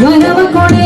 ঘনম করে